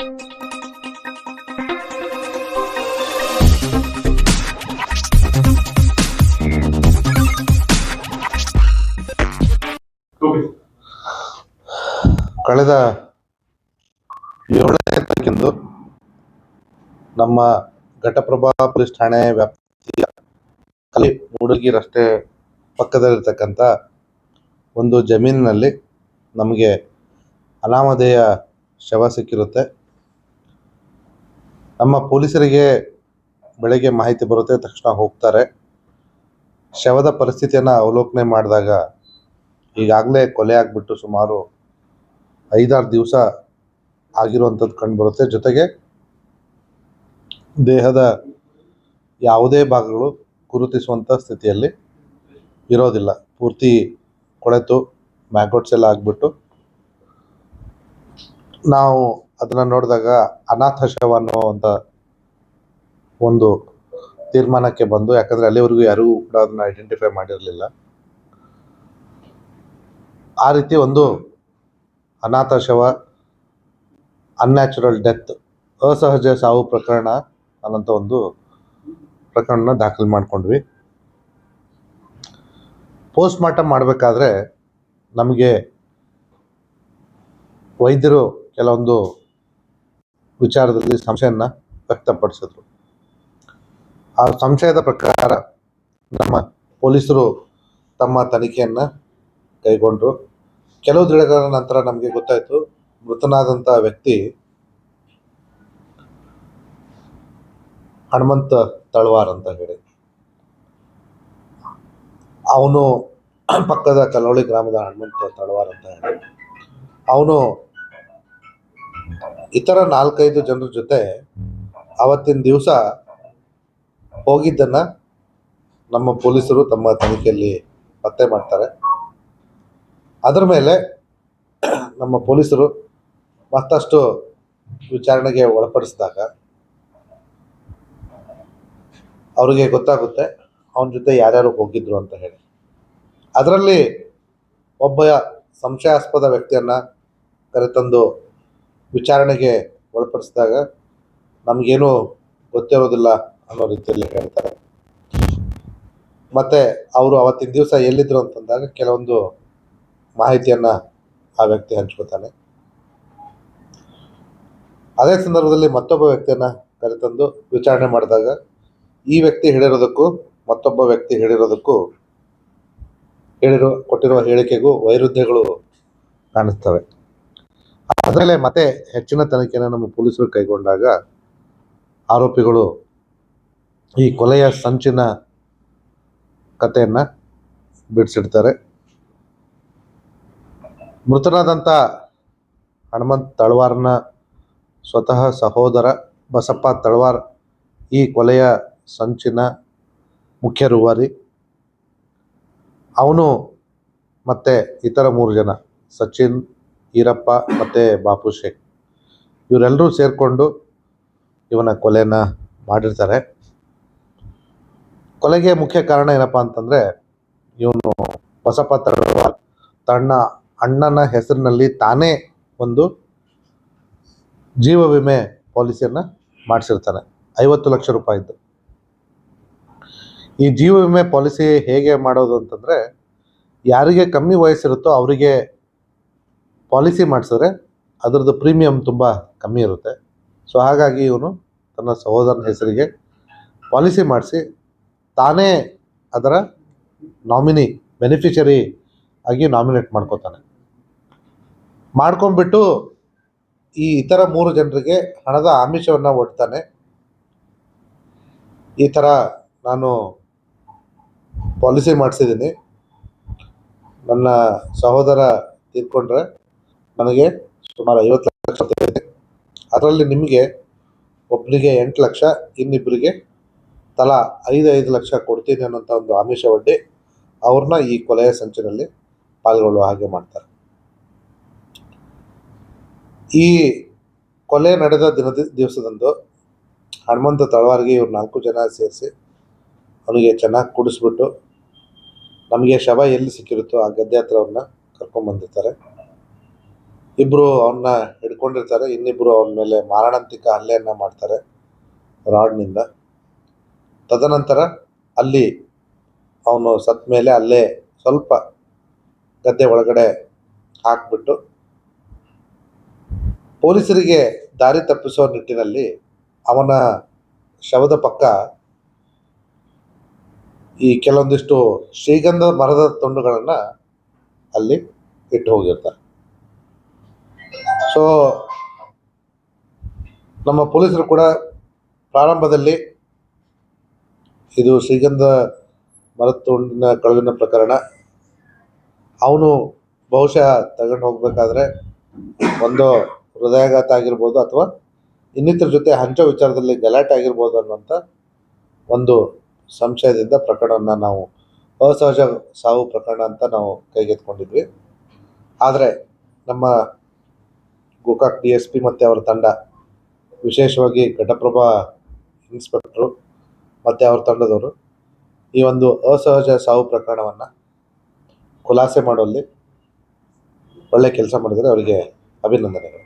ಕಳೆದ ಏಳನೇ ತಾರೀಕಿಂದು ನಮ್ಮ ಘಟಪ್ರಭಾ ಪೊಲೀಸ್ ಠಾಣೆ ವ್ಯಾಪ್ತಿಯ ಅಲ್ಲಿ ರಸ್ತೆ ಪಕ್ಕದಲ್ಲಿರ್ತಕ್ಕಂಥ ಒಂದು ಜಮೀನಿನಲ್ಲಿ ನಮಗೆ ಅನಾಮಧೇಯ ಶವ ಸಿಕ್ಕಿರುತ್ತೆ. ನಮ್ಮ ಪೊಲೀಸರಿಗೆ ಬೆಳಗ್ಗೆ ಮಾಹಿತಿ ಬರುತ್ತೆ, ತಕ್ಷಣ ಹೋಗ್ತಾರೆ. ಶವದ ಪರಿಸ್ಥಿತಿಯನ್ನು ಅವಲೋಕನೆ ಮಾಡಿದಾಗ ಈಗಾಗಲೇ ಕೊಲೆ ಆಗಿಬಿಟ್ಟು ಸುಮಾರು ಐದಾರು ದಿವಸ ಆಗಿರುವಂಥದ್ದು ಕಂಡುಬರುತ್ತೆ. ಜೊತೆಗೆ ದೇಹದ ಯಾವುದೇ ಭಾಗಗಳು ಗುರುತಿಸುವಂಥ ಸ್ಥಿತಿಯಲ್ಲಿ ಇರೋದಿಲ್ಲ. ಪೂರ್ತಿ ಕೊಳೆತು ಮ್ಯಾಗೋಟ್ಸ್ ಎಲ್ಲ ಆಗಿಬಿಟ್ಟು ನಾವು ಅದನ್ನು ನೋಡಿದಾಗ ಅನಾಥ ಶವ ಅನ್ನುವಂತ ಒಂದು ತೀರ್ಮಾನಕ್ಕೆ ಬಂದು, ಯಾಕಂದ್ರೆ ಅಲ್ಲಿವರೆಗೂ ಯಾರೂ ಕೂಡ ಅದನ್ನ ಐಡೆಂಟಿಫೈ ಮಾಡಿರಲಿಲ್ಲ. ಆ ರೀತಿ ಒಂದು ಅನಾಥ ಶವ ಅನ್ಯಾಚುರಲ್ ಡೆತ್ ಅಸಹಜ ಸಾವು ಪ್ರಕರಣ ಅನ್ನೋಂಥ ಒಂದು ಪ್ರಕರಣನ ದಾಖಲು ಮಾಡ್ಕೊಂಡ್ವಿ. ಪೋಸ್ಟ್ ಮಾರ್ಟಮ್ ಮಾಡಬೇಕಾದ್ರೆ ನಮಗೆ ವೈದ್ಯರು ಕೆಲವೊಂದು ವಿಚಾರದಲ್ಲಿ ಸಂಶಯನ ವ್ಯಕ್ತಪಡಿಸಿದ್ರು. ಆ ಸಂಶಯದ ಪ್ರಕಾರ ನಮ್ಮ ಪೊಲೀಸರು ತಮ್ಮ ತನಿಖೆಯನ್ನು ಕೈಗೊಂಡರು. ಕೆಲವು ದಿನಗಳ ನಂತರ ನಮಗೆ ಗೊತ್ತಾಯಿತು ಮೃತನಾದಂಥ ವ್ಯಕ್ತಿ ಹನುಮಂತ ತಳವಾರ್ ಅಂತ ಹೇಳಿ. ಅವನು ಪಕ್ಕದ ಕಲ್ಲೋಳಿ ಗ್ರಾಮದ ಹನುಮಂತ ತಳವಾರ್ ಅಂತ ಹೇಳಿ. ಅವನು ಇತರ ನಾಲ್ಕೈದು ಜನರ ಜೊತೆ ಅವತ್ತಿನ ದಿವಸ ಹೋಗಿದ್ದನ್ನು ನಮ್ಮ ಪೊಲೀಸರು ತಮ್ಮ ತನಿಖೆಯಲ್ಲಿ ಪತ್ತೆ ಮಾಡ್ತಾರೆ. ಅದರ ಮೇಲೆ ನಮ್ಮ ಪೊಲೀಸರು ಮತ್ತಷ್ಟು ವಿಚಾರಣೆಗೆ ಒಳಪಡಿಸಿದಾಗ ಅವರಿಗೆ ಗೊತ್ತಾಗುತ್ತೆ ಅವನ ಜೊತೆ ಯಾರ್ಯಾರು ಹೋಗಿದ್ರು ಅಂತ ಹೇಳಿ. ಅದರಲ್ಲಿ ಒಬ್ಬ ಸಂಶಯಾಸ್ಪದ ವ್ಯಕ್ತಿಯನ್ನು ಕರೆತಂದು ವಿಚಾರಣೆಗೆ ಒಳಪಡಿಸಿದಾಗ ನಮಗೇನು ಗೊತ್ತಿರೋದಿಲ್ಲ ಅನ್ನೋ ರೀತಿಯಲ್ಲಿ ಹೇಳ್ತಾರೆ. ಮತ್ತು ಅವರು ಅವತ್ತಿನ ದಿವಸ ಎಲ್ಲಿದ್ದರು ಅಂತಂದಾಗ ಕೆಲವೊಂದು ಮಾಹಿತಿಯನ್ನು ಆ ವ್ಯಕ್ತಿ ಹಂಚ್ಕೋತಾನೆ. ಅದೇ ಸಂದರ್ಭದಲ್ಲಿ ಮತ್ತೊಬ್ಬ ವ್ಯಕ್ತಿಯನ್ನು ಕರೆತಂದು ವಿಚಾರಣೆ ಮಾಡಿದಾಗ ಈ ವ್ಯಕ್ತಿ ಹೇಳಿರೋದಕ್ಕೂ ಮತ್ತೊಬ್ಬ ವ್ಯಕ್ತಿ ಹೇಳಿರೋದಕ್ಕೂ ಹೇಳಿರೋ ಕೊಟ್ಟಿರುವ ಹೇಳಿಕೆಗೂ ವೈರುಧ್ಯಗಳು ಕಾಣಿಸ್ತವೆ. ಅದರಲ್ಲೇ ಮತ್ತೆ ಹೆಚ್ಚಿನ ತನಿಖೆಯನ್ನು ನಮ್ಮ ಪೊಲೀಸರು ಕೈಗೊಂಡಾಗ ಆರೋಪಿಗಳು ಈ ಕೊಲೆಯ ಸಂಚಿನ ಕಥೆಯನ್ನು ಬಿಡಿಸಿಡ್ತಾರೆ. ಮೃತನಾದಂಥ ಹನುಮಂತ್ ತಳವಾರ್ನ ಸ್ವತಃ ಸಹೋದರ ಬಸಪ್ಪ ತಳವಾರ್ ಈ ಕೊಲೆಯ ಸಂಚಿನ ಮುಖ್ಯ ರೂವಾರಿ. ಅವನು ಮತ್ತು ಇತರ ಮೂರು ಜನ, ಸಚಿನ್ ಈರಪ್ಪ ಮತ್ತು ಬಾಪು ಶೇಖ್. ಇವರೆಲ್ಲರೂ ಸೇರಿಕೊಂಡು ಇವನ ಕೊಲೆನ ಮಾಡಿರ್ತಾರೆ. ಕೊಲೆಗೆ ಮುಖ್ಯ ಕಾರಣ ಏನಪ್ಪ ಅಂತಂದರೆ ಇವನು ಬಸಪ್ಪ ತಡವಾಲ್ ತನ್ನ ಅಣ್ಣನ ಹೆಸರಿನಲ್ಲಿ ತಾನೇ ಒಂದು ಜೀವ ವಿಮೆ ಪಾಲಿಸಿಯನ್ನು ಮಾಡಿಸಿರ್ತಾನೆ. ಐವತ್ತು ಲಕ್ಷ ರೂಪಾಯಿದ್ದು. ಈ ಜೀವ ವಿಮೆ ಪಾಲಿಸಿ ಹೇಗೆ ಮಾಡೋದು ಅಂತಂದರೆ ಯಾರಿಗೆ ಕಮ್ಮಿ ವಯಸ್ಸಿರುತ್ತೋ ಅವರಿಗೆ ಪಾಲಿಸಿ ಮಾಡಿಸಿದ್ರೆ ಅದರದ್ದು ಪ್ರೀಮಿಯಂ ತುಂಬ ಕಮ್ಮಿ ಇರುತ್ತೆ. ಸೊ ಹಾಗಾಗಿ ಇವನು ತನ್ನ ಸಹೋದರನ ಹೆಸರಿಗೆ ಪಾಲಿಸಿ ಮಾಡಿಸಿ ತಾನೇ ಅದರ ನಾಮಿನಿ ಬೆನಿಫಿಷರಿ ಆಗಿ ನಾಮಿನೇಟ್ ಮಾಡ್ಕೋತಾನೆ. ಮಾಡ್ಕೊಂಡ್ಬಿಟ್ಟು ಈ ಇತರ ಮೂರು ಜನರಿಗೆ ಹಣದ ಆಮಿಷವನ್ನು ಒಡ್ತಾನೆ. ಈ ಥರ ನಾನು ಪಾಲಿಸಿ ಮಾಡಿಸಿದ್ದೀನಿ. ನನ್ನ ಸಹೋದರ ತೀರ್ಕೊಂಡ್ರೆ ನನಗೆ ಸುಮಾರು ಐವತ್ತು ಲಕ್ಷ ಅದರಲ್ಲಿ ನಿಮಗೆ ಒಬ್ಬರಿಗೆ ಎಂಟು ಲಕ್ಷ ಇನ್ನಿಬ್ಬರಿಗೆ ತಲಾ ಐದು ಐದು ಲಕ್ಷ ಕೊಡ್ತೀನಿ ಅನ್ನೋಂಥ ಒಂದು ಆಮಿಷ ಒಡ್ಡಿ ಅವ್ರನ್ನ ಈ ಕೊಲೆಯ ಸಂಚಿನಲ್ಲಿ ಪಾಲ್ಗೊಳ್ಳುವ ಹಾಗೆ ಮಾಡ್ತಾರೆ. ಈ ಕೊಲೆ ನಡೆದ ದಿನದ ದಿವಸದಂದು ಹನುಮಂತ ತಳವಾರಿಗೆ ಇವ್ರು ನಾಲ್ಕು ಜನ ಸೇರಿಸಿ ಅವನಿಗೆ ಚೆನ್ನಾಗಿ ಕುಡಿಸ್ಬಿಟ್ಟು ನಮಗೆ ಶವ ಎಲ್ಲಿ ಸಿಕ್ಕಿರುತ್ತೋ ಆ ಗದ್ದೆ ಹತ್ರ ಅವ್ರನ್ನ ಕರ್ಕೊಂಬಂದಿರ್ತಾರೆ. ಇಬ್ಬರು ಅವನ್ನ ಹಿಡ್ಕೊಂಡಿರ್ತಾರೆ ಇನ್ನಿಬ್ಬರು ಅವನ ಮೇಲೆ ಮಾರಣಾಂತಿಕ ಹಲ್ಲೆಯನ್ನು ಮಾಡ್ತಾರೆ ರಾಡ್ನಿಂದ. ತದನಂತರ ಅಲ್ಲಿ ಅವನು ಸತ್ತ ಮೇಲೆ ಅಲ್ಲೇ ಸ್ವಲ್ಪ ಗದ್ದೆ ಒಳಗಡೆ ಹಾಕ್ಬಿಟ್ಟು ಪೊಲೀಸರಿಗೆ ದಾರಿ ತಪ್ಪಿಸುವ ನಿಟ್ಟಿನಲ್ಲಿ ಅವನ ಶವದ ಪಕ್ಕ ಈ ಕೆಲವೊಂದಿಷ್ಟು ಶ್ರೀಗಂಧ ಮರದ ತುಂಡುಗಳನ್ನು ಅಲ್ಲಿ ಇಟ್ಟು ಹೋಗಿರ್ತಾರೆ. ಸೊ ನಮ್ಮ ಪೊಲೀಸರು ಕೂಡ ಪ್ರಾರಂಭದಲ್ಲಿ ಇದು ಶ್ರೀಗಂಧ ಮರದ ತುಂಡಿನ ಕಳುವಿನ ಪ್ರಕರಣ. ಅವನು ಬಹುಶಃ ತಗೊಂಡು ಹೋಗಬೇಕಾದ್ರೆ ಒಂದು ಹೃದಯಾಘಾತ ಆಗಿರ್ಬೋದು ಅಥವಾ ಇನ್ನಿತರ ಜೊತೆ ಹಂಚೋ ವಿಚಾರದಲ್ಲಿ ಗಲಾಟೆ ಆಗಿರ್ಬೋದು ಅನ್ನೋಂಥ ಒಂದು ಸಂಶಯದಿಂದ ಪ್ರಕರಣವನ್ನು ನಾವು ಅಸಹಜ ಸಾವು ಪ್ರಕರಣ ಅಂತ ನಾವು ಕೈಗೆತ್ಕೊಂಡಿದ್ವಿ ಆದರೆ ನಮ್ಮ ಗೋಕಾಕ್ ಡಿ ಎಸ್ ಪಿ ಮತ್ತು ಅವರ ತಂಡ, ವಿಶೇಷವಾಗಿ ಘಟಪ್ರಭಾ ಇನ್ಸ್ಪೆಕ್ಟ್ರು ಮತ್ತು ಅವ್ರ ತಂಡದವರು, ಈ ಒಂದು ಅಸಹಜ ಸಾವು ಪ್ರಕರಣವನ್ನು ಖುಲಾಸೆ ಮಾಡುವಲ್ಲಿ ಒಳ್ಳೆ ಕೆಲಸ ಮಾಡಿದರೆ ಅವರಿಗೆ ಅಭಿನಂದನೆಗಳು.